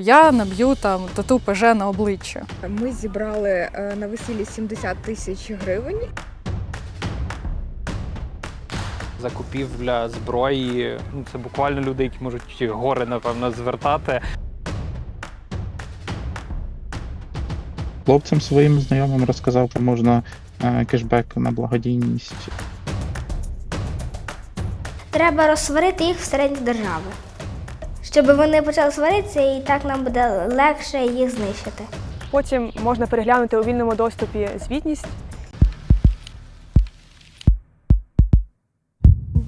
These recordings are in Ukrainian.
Я наб'ю там тату ПЖ на обличчя. Ми зібрали е, на весіллі 70 тисяч гривень. Закупівля зброї. Ну, це буквально люди, які можуть гори, напевно, звертати. Хлопцям своїм знайомим розказав, що можна е, кешбек на благодійність. Треба розсварити їх всередині держави. Щоб вони почали сваритися, і так нам буде легше їх знищити. Потім можна переглянути у вільному доступі звітність.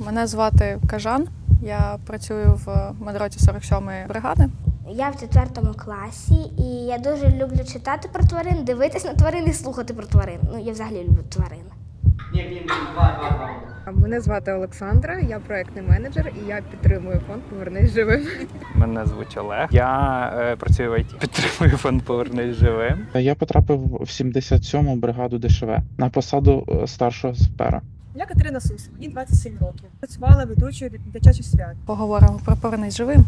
Мене звати Кажан. Я працюю в медроті 47-ї бригади. Я в четвертому класі, і я дуже люблю читати про тварин, дивитись на тварин і слухати про тварин. Ну, я взагалі люблю тварин. Мене звати Олександра, я проектний менеджер і я підтримую фонд Повернись живим. Мене звуть Олег. Я е, працюю в ІТ. Підтримую фонд Повернись живим. Я потрапив в 77-му бригаду ДШВ на посаду е, старшого сапера. Я Катерина Сус, мені 27 років. Працювала ведучою дитячих свят. Поговоримо про повернись живим.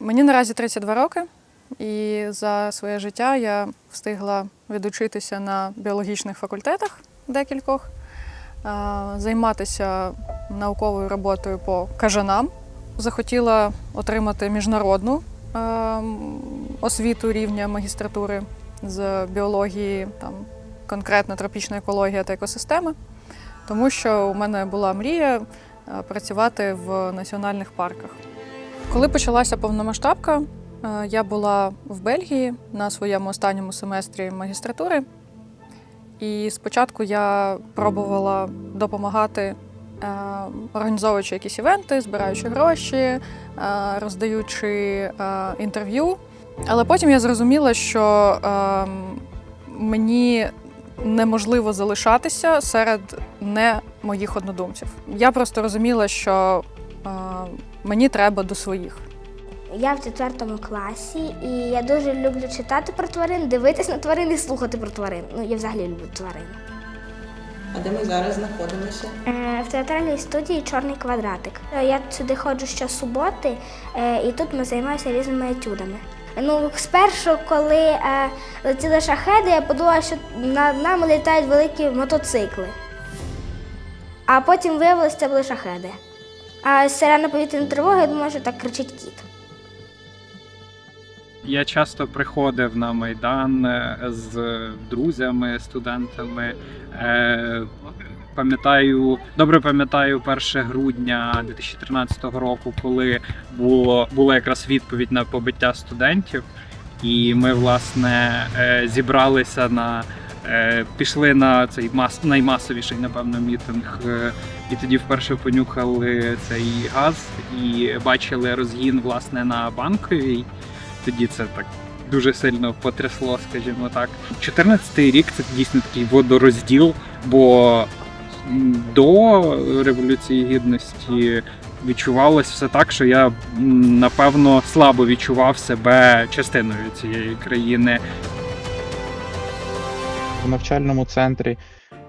Мені наразі 32 роки, і за своє життя я встигла відучитися на біологічних факультетах декількох, займатися науковою роботою по кажанам. Захотіла отримати міжнародну освіту рівня магістратури з біології, там, конкретно тропічна екологія та екосистеми, тому що у мене була мрія е, працювати в національних парках. Коли почалася повномасштабка, е, я була в Бельгії на своєму останньому семестрі магістратури. І спочатку я пробувала допомагати, е, організовуючи якісь івенти, збираючи гроші, е, роздаючи е, інтерв'ю. Але потім я зрозуміла, що мені неможливо залишатися серед не моїх однодумців. Я просто розуміла, що мені треба до своїх. Я в четвертому класі, і я дуже люблю читати про тварин, дивитись на тварин і слухати про тварин. Ну, я взагалі люблю тварин. А де ми зараз знаходимося? Е, В театральній студії Чорний квадратик. Е, Я сюди ходжу щосуботи, е, і тут ми займаємося різними етюдами. Ну, спершу, коли летіли шахеди, я подумала, що над нами літають великі мотоцикли. А потім виявилося, це були шахеди. А сирена повітряної тривоги, я думаю, що так кричить кіт. Я часто приходив на майдан е, з друзями, студентами. Е, Пам'ятаю, добре пам'ятаю 1 грудня 2013 року, коли було була якраз відповідь на побиття студентів, і ми власне е, зібралися на пішли на цей мас наймасовіший, напевно, мітинг. І тоді вперше понюхали цей газ і бачили розгін власне на банковій тоді це так дуже сильно потрясло, скажімо так. 14-й рік це дійсно такий водорозділ, бо до Революції Гідності відчувалось все так, що я напевно слабо відчував себе частиною цієї країни. В навчальному центрі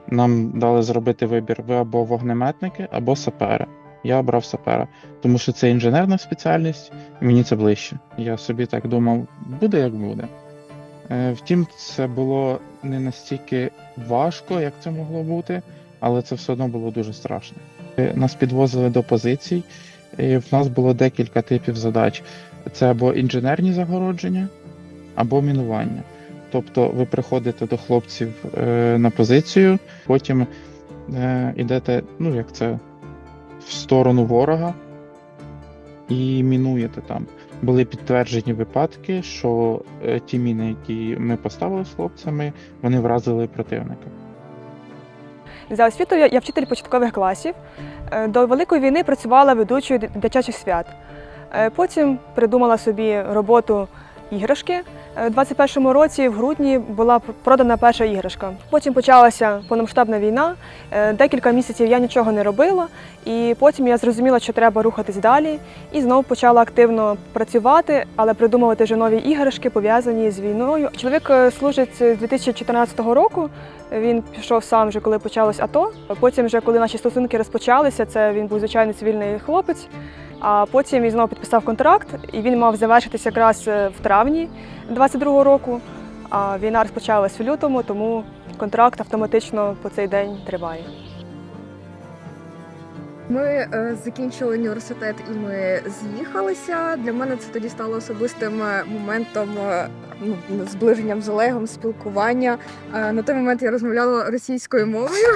нам дали зробити вибір: ви або вогнеметники, або сапери. Я обрав сапера, тому що це інженерна спеціальність, і мені це ближче. Я собі так думав, буде як буде. Е, Втім, це було не настільки важко, як це могло бути, але це все одно було дуже страшно. Е, Нас підвозили до позицій, і в нас було декілька типів задач: це або інженерні загородження, або мінування. Тобто ви приходите до хлопців е, на позицію, потім йдете, ну як це, в сторону ворога і мінуєте там. Були підтверджені випадки, що е, ті міни, які ми поставили з хлопцями, вони вразили противника. За освітою я вчитель початкових класів. Е, До Великої війни працювала ведучою дитячих свят. Е, Потім придумала собі роботу іграшки. Е, У 21-му році, в грудні, була продана перша іграшка. Потім почалася повномасштабна війна. Е, Декілька місяців я нічого не робила, і потім я зрозуміла, що треба рухатись далі. І знову почала активно працювати, але придумувати вже нові іграшки, пов'язані з війною. Чоловік е, служить з 2014 року. Він пішов сам вже, коли почалось АТО. Потім, вже коли наші стосунки розпочалися, це він був звичайний цивільний хлопець. А потім він знову підписав контракт, і він мав завершитися якраз е, в травні 22-го року. А війна розпочалась в лютому, тому контракт автоматично по цей день триває. Ми е, закінчили університет і ми з'їхалися. Для мене це тоді стало особистим е, моментом ну, зближенням з Олегом, спілкування. Е, на той момент я розмовляла російською мовою,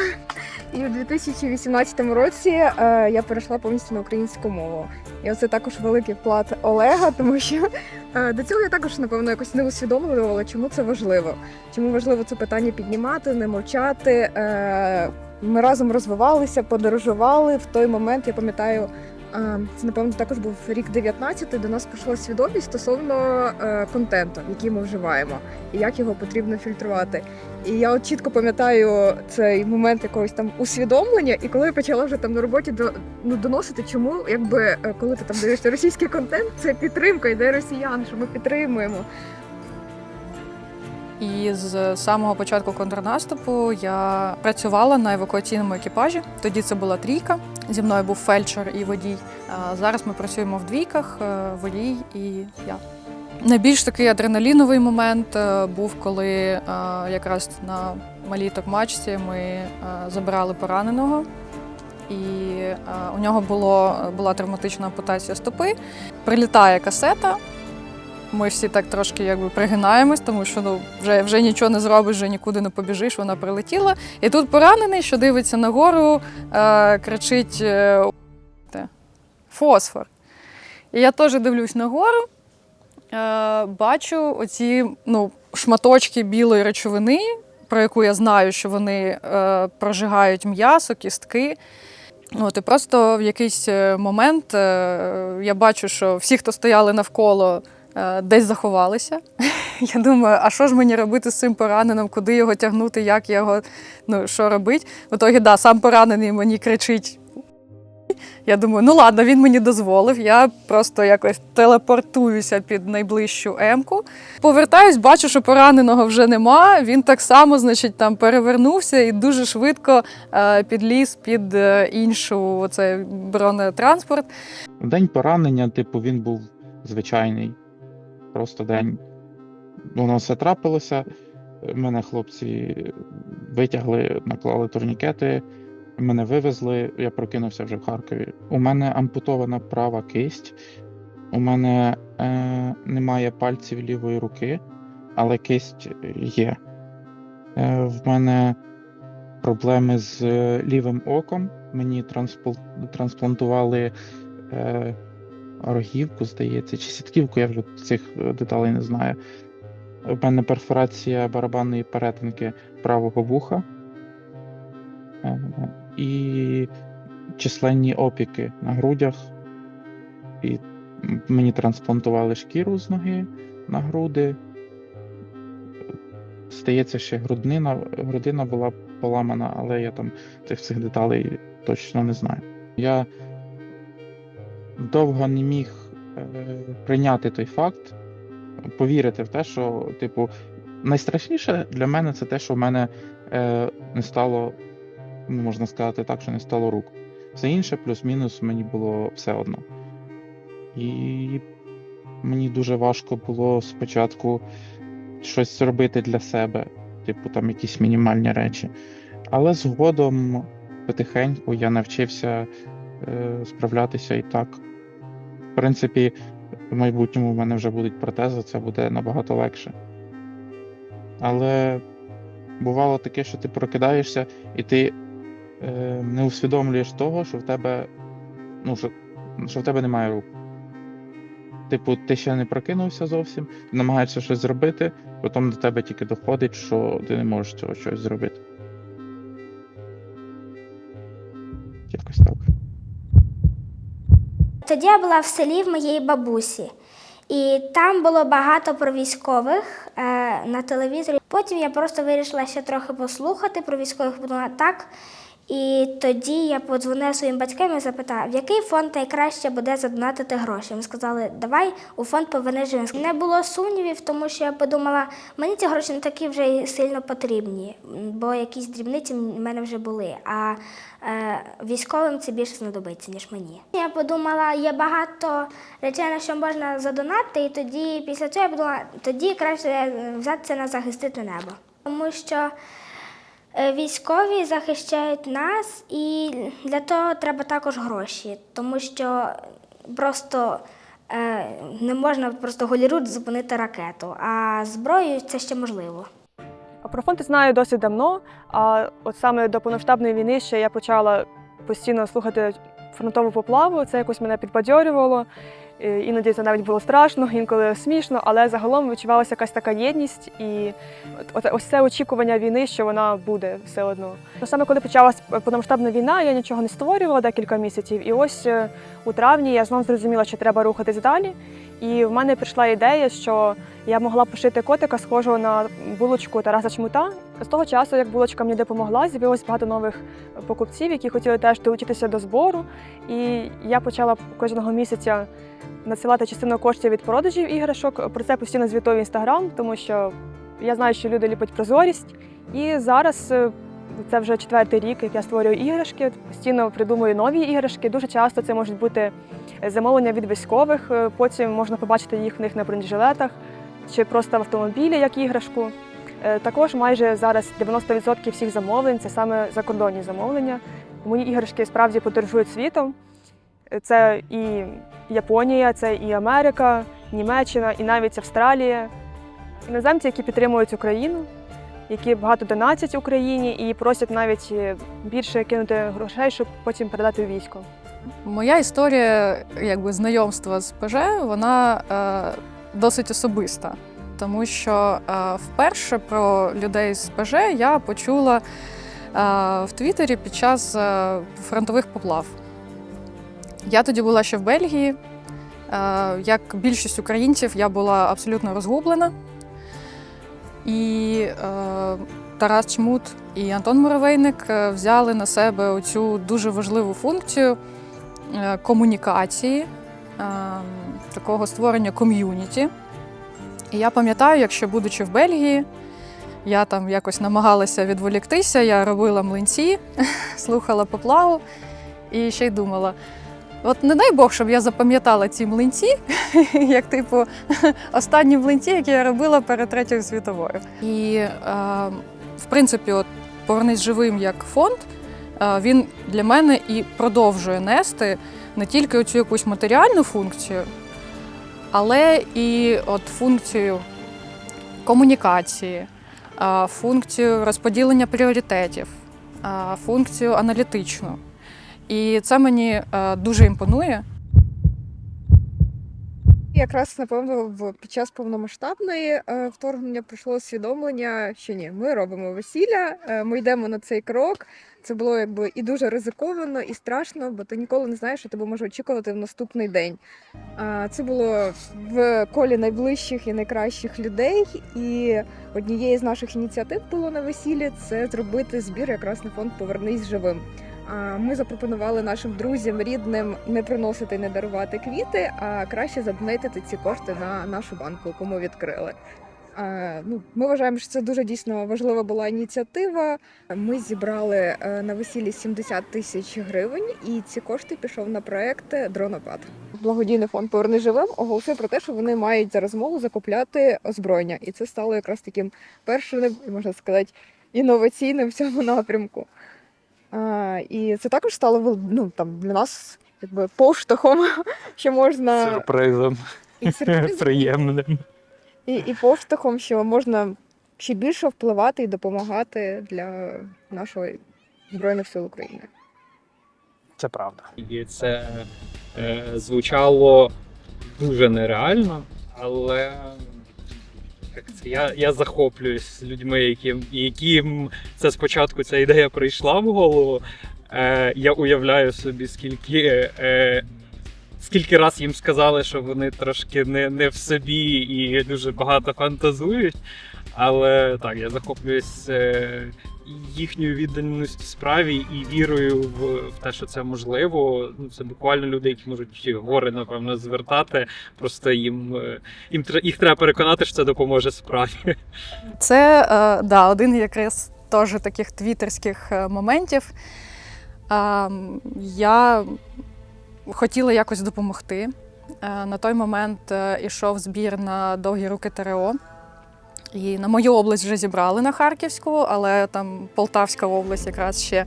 і у 2018 році е, я перейшла повністю на українську мову. І це також великий вклад Олега, тому що е, до цього я також напевно якось не усвідомлювала, чому це важливо. Чому важливо це питання піднімати, не мовчати. Ми разом розвивалися, подорожували. В той момент я пам'ятаю, це напевно також був рік 19 До нас прийшла свідомість стосовно е, контенту, який ми вживаємо, і як його потрібно фільтрувати. І я от чітко пам'ятаю цей момент якогось там усвідомлення, і коли я почала вже там на роботі до ну доносити, чому якби е, коли ти там дивишся російський контент, це підтримка йде росіян, що ми підтримуємо. І з самого початку контрнаступу я працювала на евакуаційному екіпажі. Тоді це була трійка. Зі мною був фельдшер і водій. Зараз ми працюємо в двійках, е, водій і я. Найбільш такий адреналіновий момент е, був, коли е, якраз на малій токмачці ми забирали пораненого. І у нього було, була травматична ампутація стопи. Прилітає касета, ми всі так трошки якби пригинаємось, тому що ну вже, вже нічого не зробиш, вже нікуди не побіжиш, вона прилетіла. І тут поранений, що дивиться нагору, е, кричить е, фосфор. І я теж дивлюсь нагору, е, бачу оці ну, шматочки білої речовини, про яку я знаю, що вони е, прожигають м'ясо, кістки. От, і просто в якийсь е, момент е, я бачу, що всі, хто стояли навколо, десь заховалися. Я думаю, а що ж мені робити з цим пораненим, куди його тягнути, як його, ну що робити? В итогі, да, сам поранений мені кричить. Я думаю, ну ладно, він мені дозволив. Я просто якось телепортуюся під найближчу емку. Повертаюсь, бачу, що пораненого вже нема. Він так само, значить, там перевернувся і дуже швидко е, підліз під е, іншу оцей бронетранспорт. В день поранення, типу, він був звичайний. Просто день. Воно все трапилося. Мене хлопці витягли, наклали турнікети, мене вивезли, я прокинувся вже в Харкові. У мене ампутована права кисть, у мене е, немає пальців лівої руки, але кисть є. Е, в мене проблеми з е, лівим оком. Мені трансплантували е, рогівку, здається, чи сітківку, я вже цих е, деталей не знаю. У мене перфорація барабанної перетинки правого вуха е, і численні опіки на грудях. І мені трансплантували шкіру з ноги на груди. Здається, ще груднина, грудина була поламана, але я там цих деталей точно не знаю. Я довго не міг е, прийняти той факт, повірити в те, що, типу, найстрашніше для мене це те, що в мене е, не стало, ну, можна сказати так, що не стало рук. Все інше, плюс-мінус, мені було все одно. І мені дуже важко було спочатку щось зробити для себе, типу там якісь мінімальні речі. Але згодом потихеньку я навчився е, справлятися і так. В принципі, в майбутньому в мене вже будуть протези, це буде набагато легше. Але бувало таке, що ти прокидаєшся і ти е, не усвідомлюєш того, що в тебе, ну, що, що в тебе немає рук. Типу, ти ще не прокинувся зовсім, ти намагаєшся щось зробити, потім до тебе тільки доходить, що ти не можеш цього щось зробити. Тоді я була в селі в моєї бабусі, і там було багато про військових е, на телевізорі. Потім я просто вирішила ще трохи послухати про військових, бо так. І тоді я подзвонила своїм батькам і запитала, в який фонд найкраще буде задонатити гроші. Вони сказали, давай у фонд поверни живим. Не було сумнівів, тому що я подумала, мені ці гроші не такі вже сильно потрібні, бо якісь дрібниці в мене вже були. А е, військовим це більше знадобиться, ніж мені. Я подумала, є багато речей, на що можна задонати, і тоді після цього я подумала, тоді краще е, взятися на захистити небо. Тому що Військові захищають нас, і для того треба також гроші, тому що просто е, не можна просто голірут зупинити ракету, а зброєю це ще можливо. Про фонд знаю досить давно. А от саме до повноштабної війни ще я почала постійно слухати фронтову поплаву. Це якось мене підбадьорювало. Е, Іноді це навіть було страшно, інколи смішно, але загалом відчувалася якась така єдність і ось це очікування війни, що вона буде все одно. Саме коли почалась повномасштабна війна, я нічого не створювала декілька місяців. І ось е, у травні я знову зрозуміла, що треба рухатись далі. І в мене прийшла ідея, що я могла пошити котика, схожого на булочку Тараса Чмута. З того часу, як булочка мені допомогла, з'явилось багато нових покупців, які хотіли теж долучитися до збору. І я почала кожного місяця надсилати частину коштів від продажів іграшок. Про це постійно звітую в інстаграм, тому що я знаю, що люди люблять прозорість. І зараз е, це вже четвертий рік, як я створюю іграшки. Постійно придумую нові іграшки. Дуже часто це можуть бути замовлення від військових. е, Потім можна побачити їх в них на бронежилетах чи просто в автомобілі як іграшку. Е, Також майже зараз 90% всіх замовлень це саме закордонні замовлення. Мої іграшки справді подорожують світом. Е, Це і Японія, це і Америка, Німеччина, і навіть Австралія. Іноземці, які підтримують Україну, які багато донатять Україні і просять навіть е, більше кинути грошей, щоб потім передати у військо. Моя історія якби знайомства з ПЖ, вона е, досить особиста, тому що е, вперше про людей з ПЖ я почула е, в Твіттері під час е, фронтових поплав. Я тоді була ще в Бельгії. Як більшість українців, я була абсолютно розгублена. І Тарас Чмут і Антон Муравейник взяли на себе оцю дуже важливу функцію комунікації, такого створення ком'юніті. І я пам'ятаю, якщо будучи в Бельгії, я там якось намагалася відволіктися, я робила млинці, слухала поплаву і ще й думала. От не дай Бог, щоб я запам'ятала ці млинці, як типу останні млинці, які я робила перед Третьою світовою. І е, в принципі, от повернись живим як фонд, е, він для мене і продовжує нести не тільки оцю якусь матеріальну функцію, але і от функцію комунікації, функцію розподілення пріоритетів, функцію аналітичну. І це мені е, дуже імпонує. Якраз напевно в під час повномасштабної е, вторгнення прийшло усвідомлення, що ні, ми робимо весілля, е, ми йдемо на цей крок. Це було якби і дуже ризиковано, і страшно, бо ти ніколи не знаєш, що тебе може очікувати в наступний день. Це було в колі найближчих і найкращих людей. І однією з наших ініціатив було на весіллі це зробити збір якраз на фонд Повернись живим. Ми запропонували нашим друзям, рідним не приносити, не дарувати квіти, а краще задонатити ці кошти на нашу банку, ми відкрили. Ну, ми вважаємо, що це дуже дійсно важлива була ініціатива. Ми зібрали е, на весіллі 70 тисяч гривень, і ці кошти пішов на проект Дронопад. Благодійний фонд Поверни живим оголосив про те, що вони мають за розмову закупляти озброєння, і це стало якраз таким першим, можна сказати, інноваційним в цьому напрямку. І це також стало ну, там, для нас якби поштовхом, що можна Сюрпризом. і, сюрпризом, Приємним. і, і поштовхом, що можна ще більше впливати і допомагати для нашої Збройних сил України. Це правда. І це е, звучало дуже нереально, але як я, я захоплююсь людьми, яким, яким це спочатку ця ідея прийшла в голову. Е, я уявляю собі, скільки. Е, Скільки раз їм сказали, що вони трошки не, не в собі і дуже багато фантазують. Але так, я захоплююсь е, їхньою відданістю справі і вірою в, в те, що це можливо. Ну, це буквально люди, які можуть гори, напевно, звертати. Просто їм, е, їм їх треба переконати, що це допоможе справі. Це е, да, один якраз теж таких твіттерських е, моментів. Е, я хотіла якось допомогти. Е, на той момент ішов збір на довгі руки ТРО. І на мою область вже зібрали на Харківську, але там Полтавська область якраз ще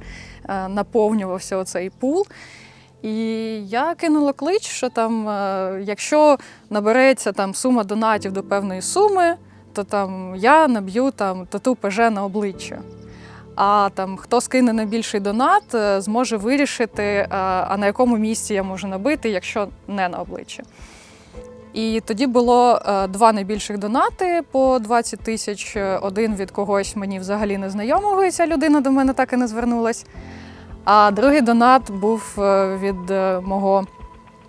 е, наповнювався оцей пул. І я кинула клич, що там, е, якщо набереться там сума донатів до певної суми, то там я наб'ю там тату ПЖ на обличчя. А там хто скине найбільший донат, е, зможе вирішити, а на якому місці я можу набити, якщо не на обличчя. І тоді було е, два найбільших донати по 20 тисяч. Е, Один від когось мені взагалі незнайомого, і ця людина до мене так і не звернулась. А другий донат був е, від мого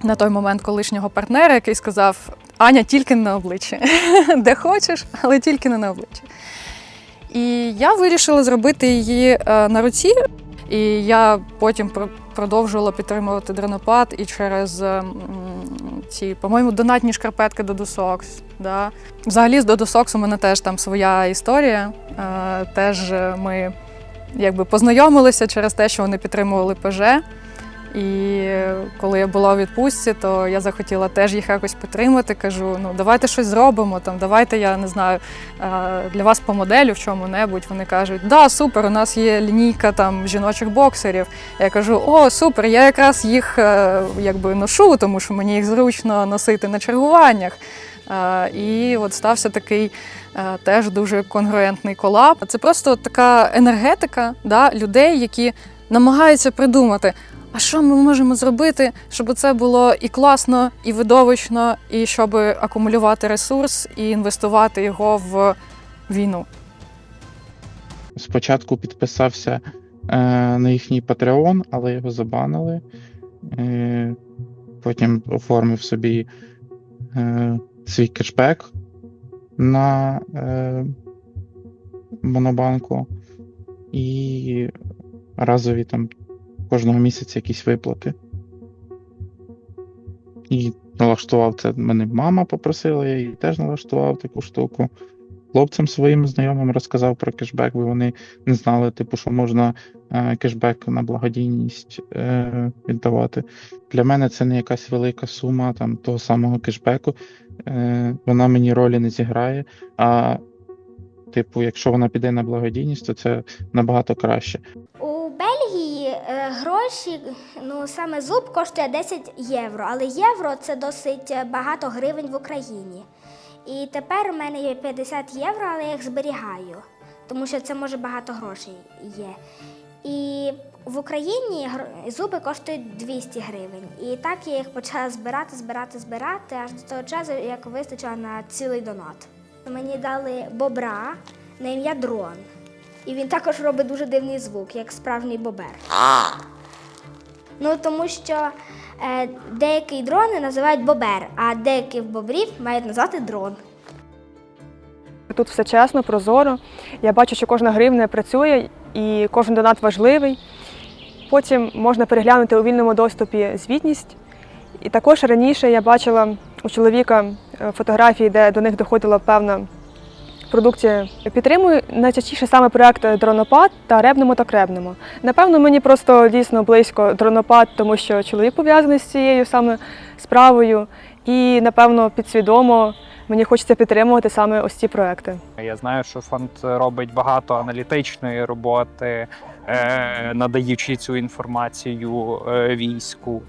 на той момент колишнього партнера, який сказав: Аня, тільки не на обличчя. Де хочеш, але тільки не на обличчя. І я вирішила зробити її на руці. І я потім продовжувала підтримувати дронопад і через е, ці, по-моєму, донатні шкарпетки до Досокс. Да. Взагалі з Додосокс у мене теж там своя історія. Е, Теж е, ми якби познайомилися через те, що вони підтримували ПЖ. І коли я була у відпустці, то я захотіла теж їх якось підтримати. Кажу: ну давайте щось зробимо. Там давайте я не знаю е, для вас по моделю в чому-небудь. Вони кажуть, да, супер, у нас є лінійка там жіночих боксерів. Я кажу, о, супер, я якраз їх е, якби ношу, тому що мені їх зручно носити на чергуваннях. Е, І от стався такий теж дуже конгруентний колаб. Це просто така енергетика да, людей, які намагаються придумати. А що ми можемо зробити, щоб це було і класно, і видовищно, і щоб акумулювати ресурс і інвестувати його в війну? Спочатку підписався е, на їхній Patreon, але його забанили. Е, потім оформив собі е, свій кешбек на е, Монобанку і разові там кожного місяця якісь виплати. І налаштував це. Мене мама попросила, я їй теж налаштував таку штуку. Хлопцям своїм знайомим розказав про кешбек, бо вони не знали, типу, що можна е, кешбек на благодійність е, віддавати. Для мене це не якась велика сума там того самого кешбеку. Е, вона мені ролі не зіграє. А, типу, якщо вона піде на благодійність, то це набагато краще. Е, гроші, ну саме зуб коштує 10 євро, але євро це досить е, багато гривень в Україні. І тепер у мене є 50 євро, але я їх зберігаю, тому що це може багато грошей є. І в Україні зуби коштують 200 гривень. І так я їх почала збирати, збирати, збирати, аж до того часу, як вистачило на цілий донат. Мені дали бобра на ім'я Дрон. І він також робить дуже дивний звук, як справжній бобер. Ну тому що е, деякі дрони називають бобер, а деякі бобрів мають назвати дрон. Тут все чесно, прозоро. Я бачу, що кожна гривня працює і кожен донат важливий. Потім можна переглянути у вільному доступі звітність. І також раніше я бачила у чоловіка е, фотографії, де до них доходила певна продукція. Підтримую найчастіше саме проект Дронопад та Ребнемо та Кребнемо. Напевно, мені просто дійсно близько дронопад, тому що чоловік пов'язаний з цією саме справою, і напевно підсвідомо мені хочеться підтримувати саме ось ці проекти. Я знаю, що фонд робить багато аналітичної роботи, е, надаючи цю інформацію е, війську.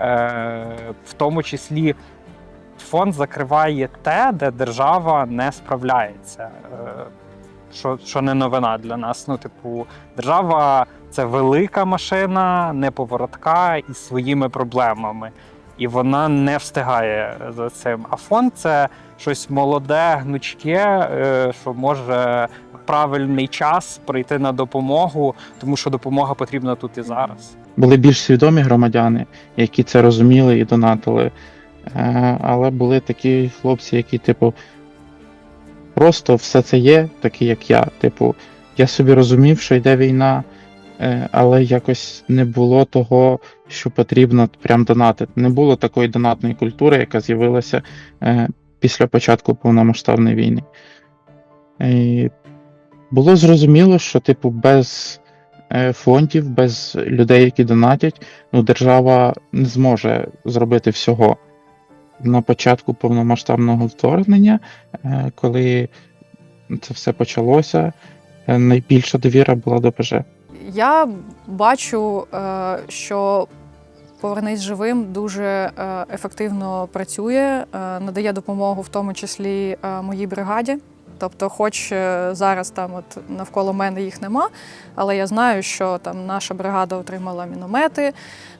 Е, в тому числі фонд закриває те, де держава не справляється. Е, що, що не новина для нас. Ну, типу, держава це велика машина, неповоротка із своїми проблемами. І вона не встигає за цим. А фонд це щось молоде, гнучке, е, що може в правильний час прийти на допомогу, тому що допомога потрібна тут і зараз. Були більш свідомі громадяни, які це розуміли і донатили. Але були такі хлопці, які, типу, просто все це є, такі як я. Типу, я собі розумів, що йде війна, е, але якось не було того, що потрібно прям донатити. Не було такої донатної культури, яка з'явилася е, після початку повномасштабної війни. І було зрозуміло, що, типу, без е, фондів, без людей, які донатять, ну, держава не зможе зробити всього. На початку повномасштабного вторгнення, е, коли це все почалося, е, найбільша довіра була до ПЖ. Я бачу, е, що Повернись живим дуже ефективно працює, надає допомогу, в тому числі моїй бригаді. Тобто, хоч е, зараз там от навколо мене їх нема, але я знаю, що там наша бригада отримала міномети,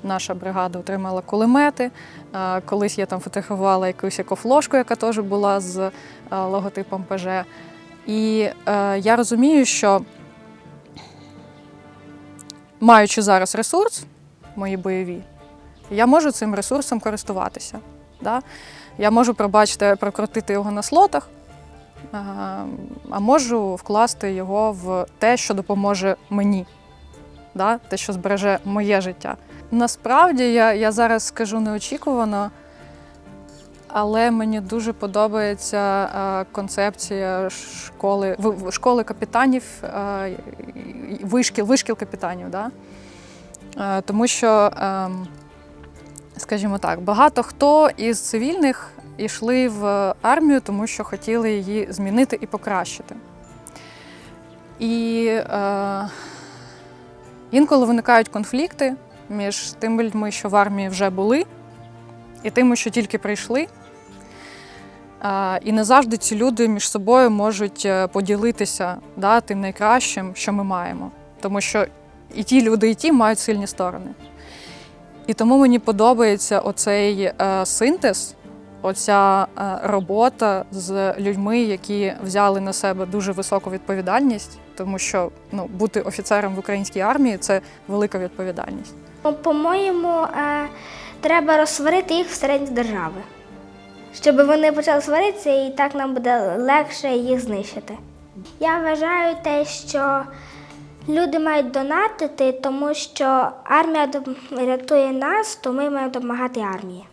наша бригада отримала кулемети. Е, Колись я там фотографувала якусь екофлошку, яка теж була з е, логотипом ПЖ. І я розумію, що маючи зараз ресурс, мої бойові, я можу цим ресурсом користуватися. Да? Я можу, пробачте, прокрутити його на слотах, а, а можу вкласти його в те, що допоможе мені, да? те, що збереже моє життя. Насправді, я, я зараз скажу неочікувано, але мені дуже подобається а, концепція школи, школи капітанів, а, вишкіл, вишкіл капітанів. Да? Е, Тому що, ем, скажімо так, багато хто із цивільних йшли в армію, тому що хотіли її змінити і покращити. І е, інколи виникають конфлікти між тими людьми, що в армії вже були, і тими, що тільки прийшли. Е, І не завжди ці люди між собою можуть е, поділитися да, тим найкращим, що ми маємо. Тому що і ті люди, і ті мають сильні сторони. І тому мені подобається оцей е, синтез, оця е, робота з людьми, які взяли на себе дуже високу відповідальність, тому що ну, бути офіцером в українській армії це велика відповідальність. По-моєму, е, треба розсварити їх всередині держави, щоб вони почали сваритися, і так нам буде легше їх знищити. Я вважаю те, що люди мають донатити, тому що армія рятує нас, то ми маємо допомагати армії.